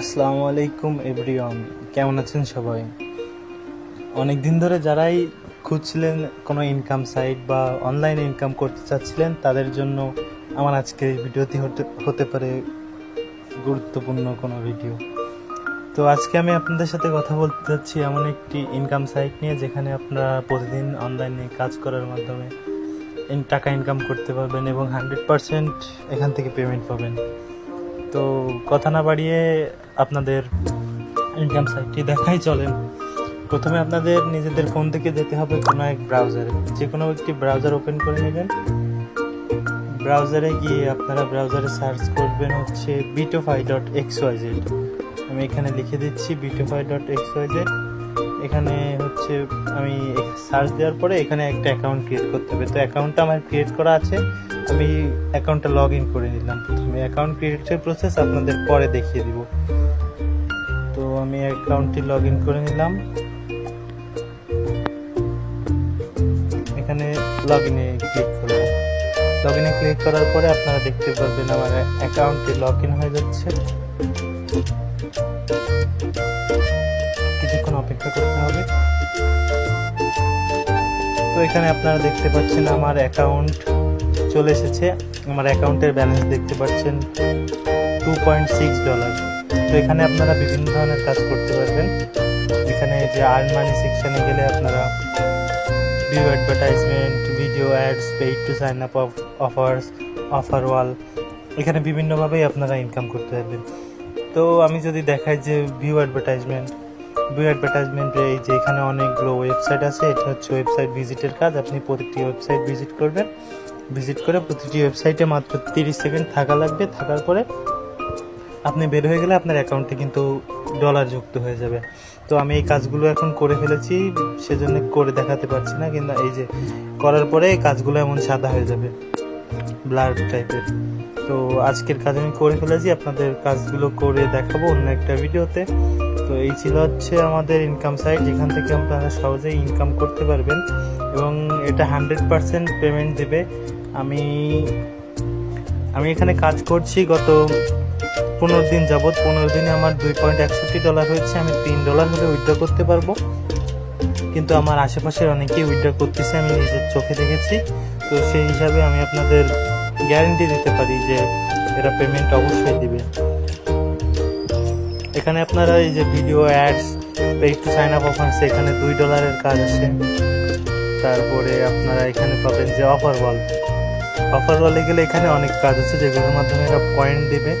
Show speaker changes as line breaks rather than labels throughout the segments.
আসসালামু আলাইকুম এভরিওয়ান। কেমন আছেন সবাই? অনেক দিন ধরে যারাই খুঁজছিলেন কোনো ইনকাম সাইট বা অনলাইনে ইনকাম করতে চাচ্ছিলেন, তাদের জন্য আমার আজকের এই ভিডিওটি হতে হতে পারে গুরুত্বপূর্ণ কোনো ভিডিও। তো আজকে আমি আপনাদের সাথে কথা বলতে চাচ্ছি এমন একটি ইনকাম সাইট নিয়ে, যেখানে আপনারা প্রতিদিন অনলাইনে কাজ করার মাধ্যমে টাকা ইনকাম করতে পারবেন এবং হান্ড্রেড পারসেন্ট এখান থেকে পেমেন্ট পাবেন। তো কথা না বাড়িয়ে আপনাদের ইনকাম সাইটটি দেখাই চলেন। প্রথমে আপনাদের নিজেদের ফোন থেকে যেতে হবে কোনো এক ব্রাউজারে যে কোনো একটি ব্রাউজার ওপেন করে নেবেন। ব্রাউজারে গিয়ে আপনারা ব্রাউজারে সার্চ করবেন হচ্ছে Bitofy dot X Y Z আমি এখানে লিখে দিচ্ছি Bitofy dot X Y Z এখানে হচ্ছে আমি সার্চ দেওয়ার পরে এখানে একটা অ্যাকাউন্ট ক্রিয়েট করতে হবে। তো অ্যাকাউন্টটা আমার ক্রিয়েট করা আছে। আমি অ্যাকাউন্টটা লগ ইন করে নিলাম প্রথমে। অ্যাকাউন্ট ক্রিয়েটের প্রসেস আপনাদের পরে দেখিয়ে দিব। তো আমি অ্যাকাউন্টটি লগ ইন করে নিলাম। এখানে লগ ইনে ক্লিক করব। লগ ইনে ক্লিক করার পরে আপনারা দেখতে পারবেন আমার অ্যাকাউন্টটি লগ ইন হয়ে যাচ্ছে। কিছুক্ষণ অপেক্ষা করতে হবে। তো এখানে আপনারা দেখতে পাচ্ছেন আমার অ্যাকাউন্ট চলে এসেছে। আমার অ্যাকাউন্টের ব্যালেন্স দেখতে পাচ্ছেন টু পয়েন্ট সিক্স ডলার তো এখানে আপনারা বিভিন্ন ধরনের কাজ করতে পারবেন। এখানে যে আর্ন মানি সেকশনে গেলে আপনারা view advertisement video ads paid to sign up offers offer wall এখানে বিভিন্নভাবেই আপনারা ইনকাম করতে পারবেন। তো আমি যদি দেখাই যে ভিউ অ্যাডভার্টাইজমেন্ট ভিউ অ্যাডভার্টাইজমেন্টে এই যে এখানে অনেকগুলো ওয়েবসাইট আছে, এটা হচ্ছে ওয়েবসাইট ভিজিটের কাজ। আপনি প্রতিটি ওয়েবসাইট ভিজিট করবেন। ভিজিট করে প্রতিটি ওয়েবসাইটে মাত্র তিরিশ সেকেন্ড থাকা লাগবে। থাকার পরে আপনি বের হয়ে গেলে আপনার অ্যাকাউন্টে কিন্তু ডলার যুক্ত হয়ে যাবে। তো আমি এই কাজগুলো এখন করে ফেলেছি, সেজন্য করে দেখাতে পারছি না, কিন্তু এই যে করার পরে এই কাজগুলো এমন সাদা হয়ে যাবে, ব্লার টাইপের। তো আজকের কাজ আমি করে ফেলেছি, আপনাদের কাজগুলো করে দেখাবো অন্য একটা ভিডিওতে। তো এই ছিল হচ্ছে আমাদের ইনকাম সাইট যেখান থেকে আপনারা সহজেই ইনকাম করতে পারবেন এবং এটা হান্ড্রেড পারসেন্ট পেমেন্ট দেবে। আমি আমি এখানে কাজ করছি গত পনেরো দিন যাবৎ। পনেরো দিনে আমার দুই পয়েন্ট একষট্টি ডলার হয়েছে। আমি তিন ডলার হলে উইথড্র করতে পারব। কিন্তু আমার আশেপাশের অনেকেই উইথড্র করতেছে, আমি নিজের চোখে দেখেছি। তো সেই হিসাবে আমি আপনাদের গ্যারেন্টি দিতে পারি যে এরা পেমেন্ট অবশ্যই দিবে। এখানে আপনারা এই যে video ads paid to sign up offers এখানে দুই ডলারের কাজ আছে। তারপরে আপনারা এখানে পাবেন যে অফার বল অফার বলে গেলে এখানে অনেক কাজ আছে, যেগুলোর মাধ্যমে এরা পয়েন্ট দেবে।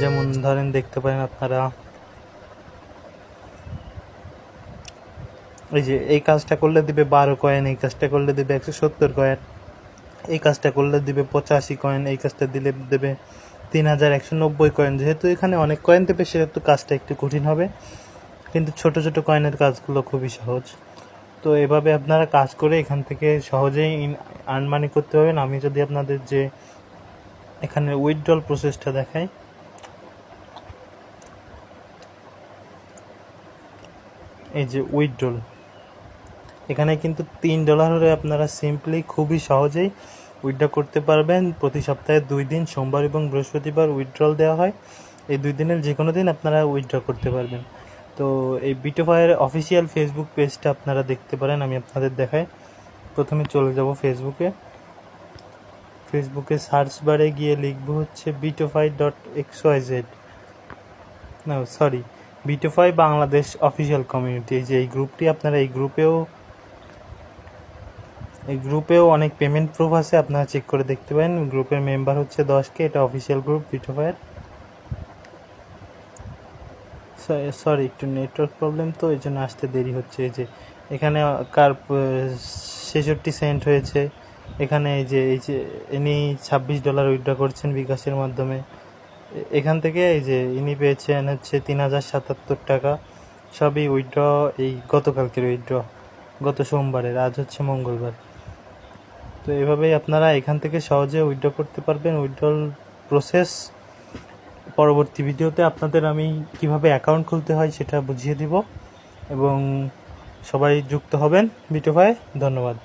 যেমন ধরেন দেখতে পারেন আপনারা, এই যে এই কাজটা করলে দিবে বারো কয়েন এই কাজটা করলে দিবে একশো সত্তর কয়েন এই কাজটা করলে দিবে পঁচাশি কয়েন এই কাজটা দিলে দেবে তিন হাজার একশো নব্বই কয়েন যেহেতু এখানে অনেক কয়েন দেবে, সেহেতু কাজটা একটু কঠিন হবে। কিন্তু ছোট ছোট কয়েনের কাজগুলো খুবই সহজ। তো এভাবে আপনারা কাজ করে এখান থেকে সহজেই আর্ন করতে পারবেন। আমি যদি আপনাদের যে এখানে উইথড্রল প্রসেসটা দেখাই। এই যে উইথড্রল এখানে কিন্তু তিন ডলার হলে আপনারা সিম্পলি খুবই সহজেই উইথড্র করতে পারবেন। প্রতি সপ্তাহে দুই দিন, সোমবার এবং বৃহস্পতিবার উইথড্রল দেওয়া হয়। এই দুই দিনের যে কোনো দিন আপনারা উইথড্র করতে পারবেন। তো এই বিটোফায়ের অফিসিয়াল ফেসবুক পেজটা আপনারা দেখতে পারেন, আমি আপনাদের দেখাই। প্রথমে চলে যাব ফেসবুকে ফেসবুকে সার্চ বারে গিয়ে লিখব হচ্ছে Bitofy dot X Y Z না sorry Bitofy Bangladesh official community এই যে এই গ্রুপটি আপনারা এই গ্রুপেও এই গ্রুপেও অনেক পেমেন্ট প্রুফ আছে, আপনারা চেক করে দেখতে পারেন। গ্রুপের মেম্বার হচ্ছে দশকে, এটা অফিসিয়াল গ্রুপ বিটোফায়ের সরি একটু নেটওয়ার্ক প্রবলেম তো এই জন্য আসতে দেরি হচ্ছে। এই যে, এখানে কার ছেষট্টি সেন্ট হয়েছে। এখানে এই যে এই যে, ইনি ছাব্বিশ ডলার উইথড্র করছেন বিকাশের মাধ্যমে। এখান থেকে এই যে, ইনি পেয়েছেন হচ্ছে তিন হাজার সাতাত্তর টাকা। সবই উইথড্র এই গতকালকের উইথড্র গত সোমবারের, আজ হচ্ছে মঙ্গলবার। তো এভাবেই আপনারা এখান থেকে সহজে উইথড্র করতে পারবেন। উইথড্রল প্রসেস পরবর্তী ভিডিওতে আপনাদের আমি কীভাবে অ্যাকাউন্ট খুলতে হয় সেটা বুঝিয়ে দিব। এবং সবাই যুক্ত হবেন বিটোভাই ধন্যবাদ।